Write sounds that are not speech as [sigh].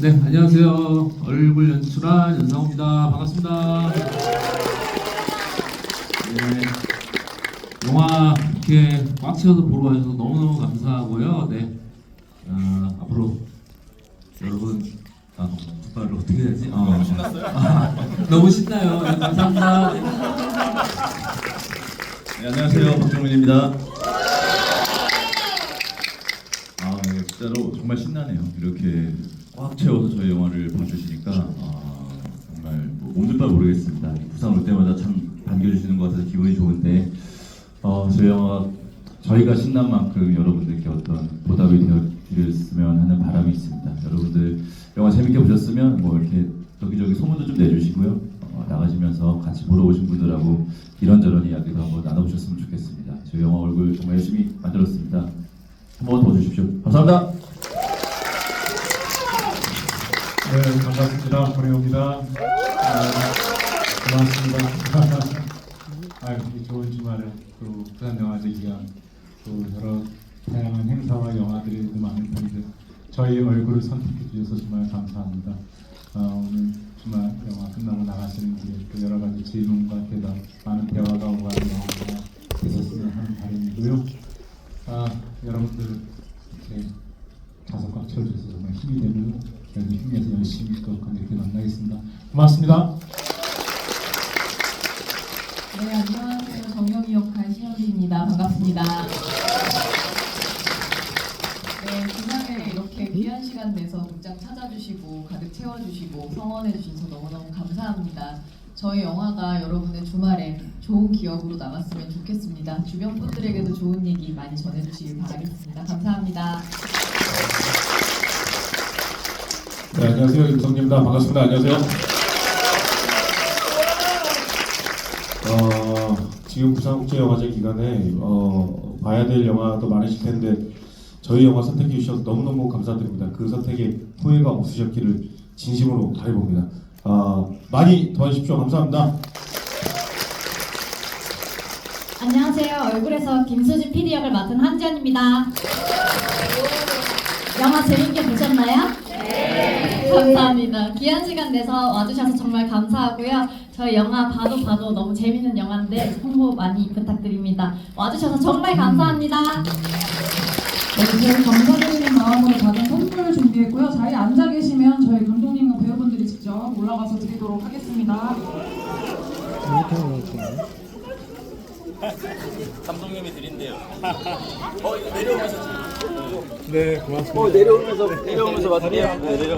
네, 안녕하세요. 얼굴 연출한 연상호입니다. 반갑습니다. 네, 영화 이렇게 꽉 채워서 보러 와주셔서 너무너무 감사하고요. 네, 어, 앞으로 여러분, 아, 말을 어떻게 해야지? 어. 너무 신났어요? [laughs] 너무 신나요. 네, 감사합니다. 네. 네, 안녕하세요 박정민입니다. 아 네, 진짜로 정말 신나네요. 이렇게 꽉 채워서 저희 영화를 봐주시니까 아, 정말 뭐 오늘 밤 모르겠습니다. 부산 올 때마다 참 반겨주시는 것 같아서 기분이 좋은데 어, 저희 영화 저희가 신난 만큼 여러분들께 어떤 보답이 되었으면 하는 바람이 있습니다. 여러분들 영화 재밌게 보셨으면 뭐 이렇게 여기저기 소문도 좀 내주시고요. 어, 나가시면서 같이 보러 오신 분들하고 이런저런 이야기도 한번 나눠보셨으면 좋겠습니다. 저희 영화 얼굴 정말 열심히 만들었습니다. 한번더 주십시오. 감사합니다. 네, 반갑습니다. 고래호입니다. 아, 고맙습니다. [laughs] 아, 이 좋은 주말에 또 부산 영화제 기간 또 여러 다양한 행사와 영화들이 또 많은 편인데 저희 얼굴을 선택해 주셔서 정말 감사합니다. 아, 오늘 주말 영화 끝나고 나가시는 길에 또 여러 가지 질문과 대답, 많은 대화가 오가는 영화가 되셨으면 하는 바람이고요. 아, 여러분들 이렇게 가서 꽉 채워주셔서 정말 힘이 되는 저희도 힘내서 열심히 또 이렇게 만나겠습니다. 고맙습니다. 네, 안녕하세요. 정영이 역할 신현리입니다. 반갑습니다. 네, 주말에 이렇게 귀한 시간 내서 극장 찾아주시고 가득 채워주시고 성원해주셔서 너무너무 감사합니다. 저희 영화가 여러분의 주말에 좋은 기억으로 남았으면 좋겠습니다. 주변 분들에게도 좋은 얘기 많이 전해주시길 바라겠습니다. 감사합니다. 네, 안녕하세요. 임성입니다. 반갑습니다. 안녕하세요. 어, 지금 부산국제영화제 기간에 어, 봐야 될 영화도 많으실 텐데 저희 영화 선택해 주셔서 너무너무 감사드립니다. 그 선택에 후회가 없으셨기를 진심으로 바라봅니다. 어, 많이 도와주십시오. 감사합니다. 안녕하세요. 얼굴에서 김수진 PD 역을 맡은 한지연입니다. 영화 재밌게 보셨나요? 네. 감사합니다. 귀한 시간 내서 와주셔서 정말 감사하고요. 저희 영화 봐도 봐도 너무 재밌는 영화인데 홍보 많이 부탁드립니다. 와주셔서 정말 감사합니다. 네, 감사드리는 올라가서 드리도록 하겠습니다. 감독님이 드린대요. [laughs] 어, 내려오면서. 네, 고맙습니다. 어, 내려오면서, 내려오면서 맞대요. 네, 내려.